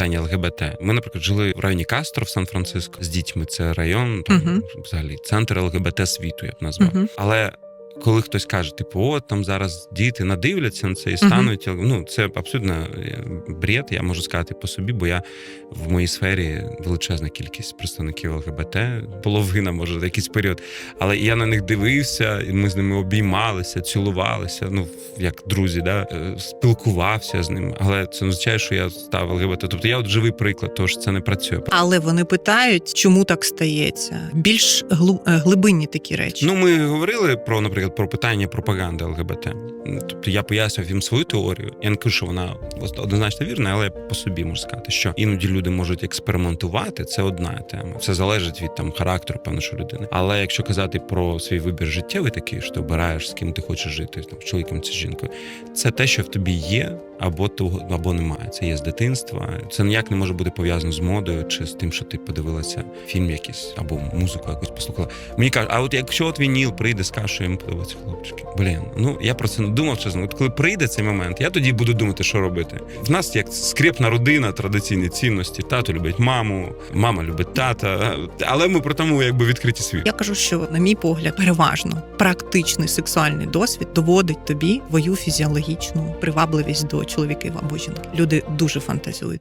питання ЛГБТ. Ми, наприклад, жили в районі Кастро в Сан-Франциско з дітьми. Це район, там Мгм. взагалі центр ЛГБТ світу, я б назвав. Мгм. Але коли хтось каже, типу, от там зараз діти надивляться на це і стануть, ну це абсолютно е, бред. Я можу сказати по собі, бо я в моїй сфері величезна кількість представників ЛГБТ, половина, може, за якийсь період. Але я на них дивився, і ми з ними обіймалися, цілувалися. Ну як друзі, да е, спілкувався з ними. Але це означає, що я став ЛГБТ. Тобто я от живий приклад, того що це не працює. Але вони питають, чому так стається. Більш е, глибинні такі речі. Ну, ми говорили про, наприклад, про питання пропаганди ЛГБТ. Тобто я пояснював їм свою теорію. Я не кажу, що вона однозначно вірна, але я по собі можу сказати, що іноді люди можуть експериментувати. Це одна тема. Все залежить від там характеру, певно, людини. Але якщо казати про свій вибір життєвий, такий, що ти обираєш з ким ти хочеш жити, там з чоловіком чи жінкою, це те, що в тобі є. Або того, або немає. Це є з дитинства. Це ніяк не може бути пов'язано з модою чи з тим, що ти подивилася фільм якийсь або музику якусь послухала. Мені кажуть, а от якщо от вініл прийде, скаже, що йому подобаються хлопчики. Блін, ну я про це не думав чесно. От коли прийде цей момент, я тоді буду думати, що робити. В нас як скрепна родина, традиційні цінності. Тато любить маму, мама любить тата. Але ми при тому якби відкриті світ. Я кажу, що на мій погляд, переважно практичний сексуальний досвід доводить тобі твою фізіологічну привабливість до чоловіків або жінок. Люди дуже фантазують.